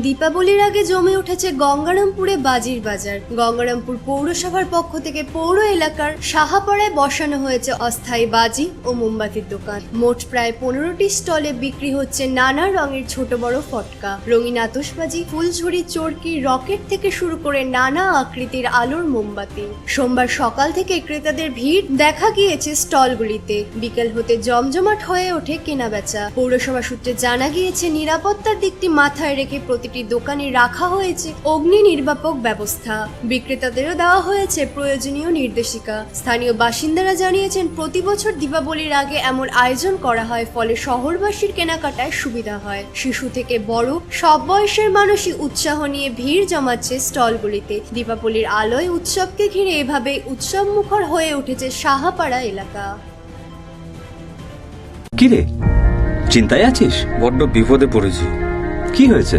দীপাবলির আগে জমে উঠেছে গঙ্গারামপুরে বাজির বাজার। গঙ্গারামপুর পৌরসভার পক্ষ থেকে পৌর এলাকার সাহাপাড়ায় বসানো হয়েছে অস্থায়ী বাজি ও মোমবাতির দোকান। মোট প্রায় পনেরোটি স্টলে বিক্রি হচ্ছে নানা রঙের ছোট বড় ফটকা। রঙিন আতশবাজি, ফুলঝুরি, চরকি, রকেট থেকে শুরু করে নানা আকৃতির আলোর মোমবাতি। সোমবার সকাল থেকে ক্রেতাদের ভিড় দেখা গিয়েছে স্টলগুলিতে। বিকেল হতে জমজমাট হয়ে ওঠে কেনাবেচা। পৌরসভা সূত্রে জানা গিয়েছে, নিরাপত্তার দিকটি মাথায় রেখে প্রতিটি দোকানে রাখা হয়েছে অগ্নি নির্বাপক ব্যবস্থা। বিক্রেতাদেরও দেওয়া হয়েছে প্রয়োজনীয় নির্দেশিকা। স্থানীয় বাসিন্দারা জানিয়েছেন প্রতি বছর দীপাবলির আগে এমন আয়োজন করা হয় ফলে শহরবাসীর কেনাকাটায় সুবিধা হয়। শিশু থেকে বড় সব বয়সের মানুষই উৎসাহ নিয়ে ভিড় জমাচ্ছে স্টলগুলিতে। দীপাবলির আলোয় উৎসবকে ঘিরে এভাবে উৎসব মুখর হয়ে উঠেছে সাহাপাড়া এলাকা। কিরে? চিন্তায় আছিস? বড্ড বিপদে পড়েছি। কি হয়েছে?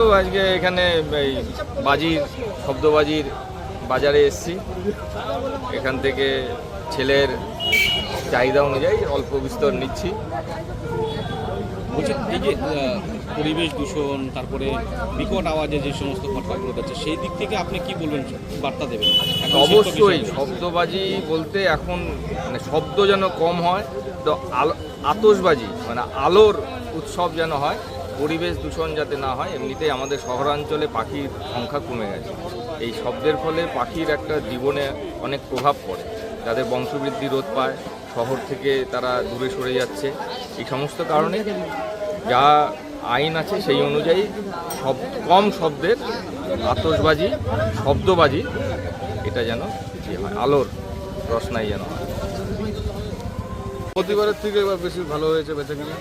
আজকে এখানে এই বাজির শব্দবাজির বাজারে এসেছি। এখান থেকে ছেলের চাহিদা অনুযায়ী অল্প বিস্তর নিচ্ছি। বলছি এই যে পরিবেশ দূষণ তারপরে বিকট আওয়াজে যে সমস্ত ফটকাগুলো যাচ্ছে সেই দিক থেকে আপনি কি বলবেন বার্তা দেবেন? অবশ্যই শব্দবাজি বলতে এখন মানে শব্দ যেন কম হয় তো আলো আতসবাজি মানে আলোর উৎসব যেন হয় পরিবেশ দূষণ যাতে না হয়, এমনিতেই আমাদের শহরাঞ্চলে পাখির সংখ্যা কমে গেছে। এই শব্দের ফলে পাখির একটা জীবনে অনেক প্রভাব পড়ে। তাদের বংশবৃদ্ধি রোধ পায়, শহর থেকে তারা দূরে সরে যাচ্ছে। এই সমস্ত কারণে যা আইন আছে সেই অনুযায়ী সব কম শব্দের আতসবাজি শব্দবাজি, এটা যেন আলোর রসনাই যেন হয়। প্রতিবারের থেকে এবার বেশি ভালো হয়েছে বেঁচে কিনা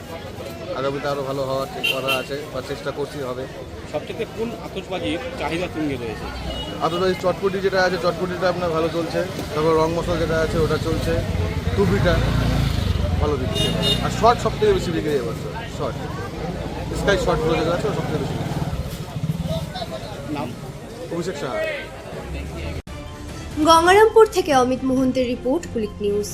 আগামীতে আরও ভালো হওয়ার ঠিক করা আছে বা চেষ্টা করছি হবে। সবথেকে কোন আতসবাজির চাহিদা তুঙ্গে রয়েছে? আতসবাজি চটপটি যেটা আছে চটপটিটা আপনার ভালো চলছে। তারপর রং মশলা যেটা আছে ওটা চলছে। টুপিটা ভালো দিচ্ছে আর শর্ট সব থেকে বেশি বিক্রি এবার শর্ট। স্কাই শর্টগুলো যেগুলো আছে সব থেকে বেশি নাম? অভিষেক সাহা। গঙ্গারামপুর থেকে অমিত মোহন্তের রিপোর্ট কুলিক নিউজ।